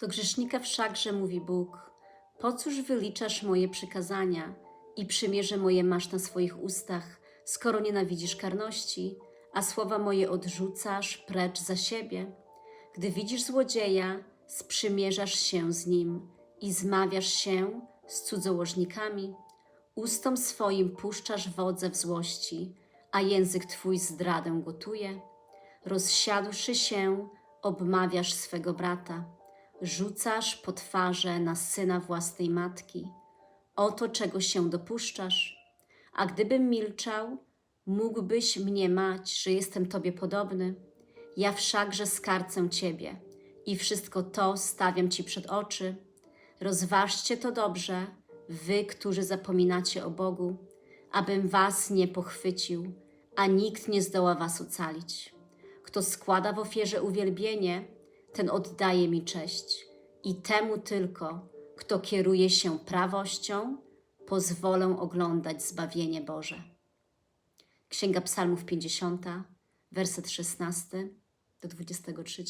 Do grzesznika wszakże mówi Bóg: Po cóż wyliczasz moje przykazania i przymierze moje masz na swoich ustach, skoro nienawidzisz karności, a słowa moje odrzucasz precz za siebie? Gdy widzisz złodzieja, sprzymierzasz się z nim i zmawiasz się z cudzołożnikami. Ustom swoim puszczasz wodze w złości, a język twój zdradę gotuje. Rozsiadłszy się, obmawiasz swego brata, rzucasz po twarze na syna własnej matki. Oto czego się dopuszczasz. A gdybym milczał, mógłbyś mnie mać, że jestem tobie podobny. Ja wszakże skarcę ciebie i wszystko to stawiam ci przed oczy. Rozważcie to dobrze, wy, którzy zapominacie o Bogu, abym was nie pochwycił, a nikt nie zdoła was ocalić. Kto składa w ofierze uwielbienie, ten oddaje mi cześć. I temu tylko, kto kieruje się prawością, pozwolę oglądać zbawienie Boże. Księga Psalmów 50, werset 16 do 23.